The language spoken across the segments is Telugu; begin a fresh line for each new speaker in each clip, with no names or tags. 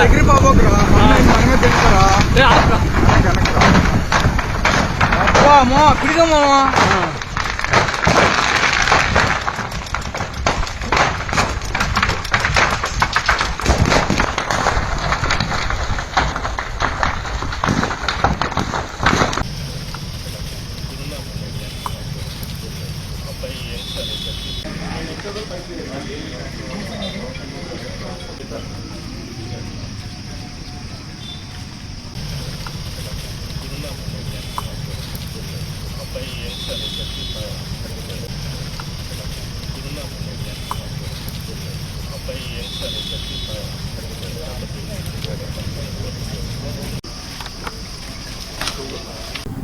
దగ్గర బాబోకురా మనమే తెలుసురా
ఏ, ఆపురా.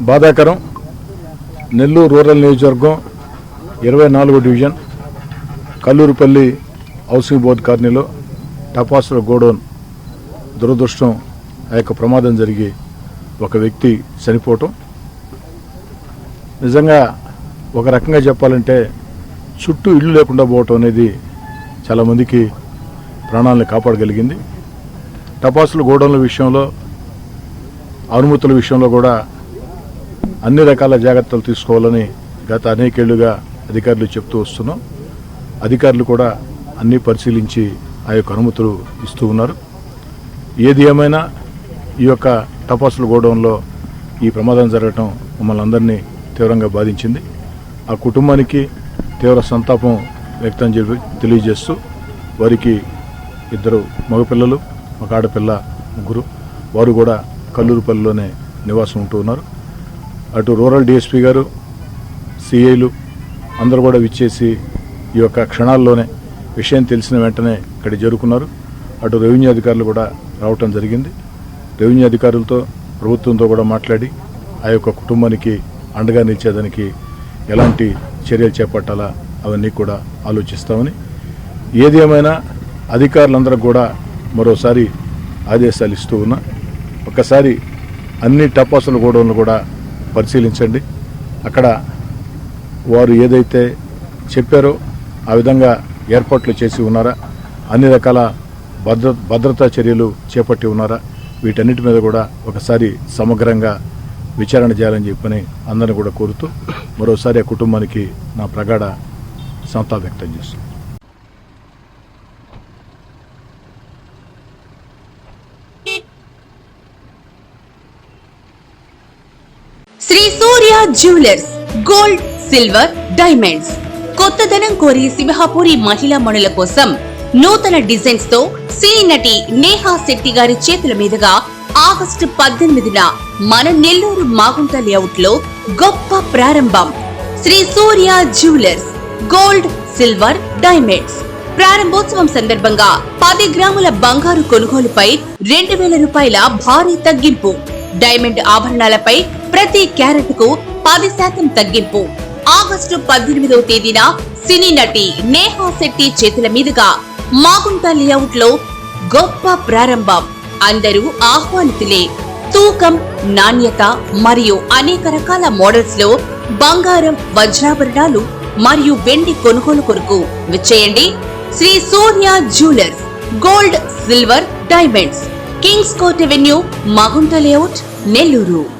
బాధాకరం. నెల్లూరు రూరల్ నియోజకవర్గం ఇరవై నాలుగో డివిజన్ కల్లూరుపల్లి హౌసింగ్ బోర్డు కాలనీలో టపాసుల గోడౌన్ దురదృష్టం ఆ యొక్క ప్రమాదం జరిగి ఒక వ్యక్తి చనిపోవటం. నిజంగా ఒక రకంగా చెప్పాలంటే చుట్టూ ఇల్లు లేకుండా పోవటం అనేది చాలామందికి ప్రాణాలను కాపాడగలిగింది. టపాసులు గోడౌన్ల విషయంలో అనుమతుల విషయంలో కూడా అన్ని రకాల జాగ్రత్తలు తీసుకోవాలని గత అనేకేళ్ళుగా అధికారులు చెప్తూ వస్తున్నాం. అధికారులు కూడా అన్నీ పరిశీలించి ఆ యొక్క అనుమతులు ఇస్తూ ఉన్నారు. ఏది ఏమైనా ఈ యొక్క టపాసుల గోడౌన్లో ఈ ప్రమాదం జరగటం మమ్మల్ని అందరినీ తీవ్రంగా బాధించింది. ఆ కుటుంబానికి తీవ్ర సంతాపం వ్యక్తం చేయ తెలియజేస్తూ వారికి ఇద్దరు మగపిల్లలు ఒక ఆడపిల్ల ముగ్గురు. వారు కూడా కల్లూరుపల్లిలోనే నివాసం ఉంటూ ఉన్నారు. అటు రూరల్ డిఎస్పీ గారు సిఐలు అందరూ కూడా విచ్చేసి ఈ యొక్క క్షణాల్లోనే విషయం తెలిసిన వెంటనే ఇక్కడ చేరుకున్నారు. అటు రెవెన్యూ అధికారులు కూడా రావటం జరిగింది. రెవెన్యూ అధికారులతో ప్రభుత్వంతో కూడా మాట్లాడి ఆ యొక్క కుటుంబానికి అండగా నిలిచేదానికి ఎలాంటి చర్యలు చేపట్టాలా అవన్నీ కూడా ఆలోచిస్తామని. ఏది ఏమైనా అధికారులందరూ కూడా మరోసారి ఆదేశాలు ఇస్తూ ఉన్నా ఒకసారి అన్ని టపాసుల గోడౌన్లు కూడా పరిశీలించండి. అక్కడ వారు ఏదైతే చెప్పారో ఆ విధంగా ఏర్పాట్లు చేసి ఉన్నారా అన్ని రకాల భద్ర భద్రతా చర్యలు చేపట్టి ఉన్నారా వీటన్నిటి మీద కూడా ఒకసారి సమగ్రంగా విచారణ చేయాలని చెప్పని అందరిని కూడా కోరుతూ మరోసారి ఆ కుటుంబానికి నా ప్రగాఢ సంతాపం వ్యక్తం చేస్తుంది
Shri Surya jewellers gold silver diamonds కొత్తదనం కోరి సింహపురి మహిళా మణుల కోసం నూతన డిజైన్స్తో సినీ నటి నేహా శెట్టి గారి చేతుల మీదుగా ఆగస్టు పద్దెనిమిదిన మన నెల్లూరు మాగుంట లేఅవుట్లో గొప్ప ప్రారంభం. Shri Surya jewellers. Gold silver diamonds ప్రారంభోత్సవం సందర్భంగా పది గ్రాముల బంగారు కొనుగోలుపై రెండు వేల రూపాయల భారీ తగ్గింపు. డైమండ్ ఆభరణాలపై ప్రతి క్యారెట్కు పది శాతం తగ్గింపు. ఆగస్టు పద్దెనిమిదవ తేదీన సినీ నటి నేహా శెట్టి చేతుల మీదుగా మాగుంట లేఅవుట్లో గొప్ప ప్రారంభం. అందరూ ఆహ్వానితులే. తూకం నాణ్యత మరియు అనేక రకాల మోడల్స్లో బంగారం వజ్రాభరణాలు మరియు వెండి కొనుగోలు కొరకు విచ్చేయండి. Shri Surya jewellers gold silver diamonds kings court avenue Magunta layout Nellore.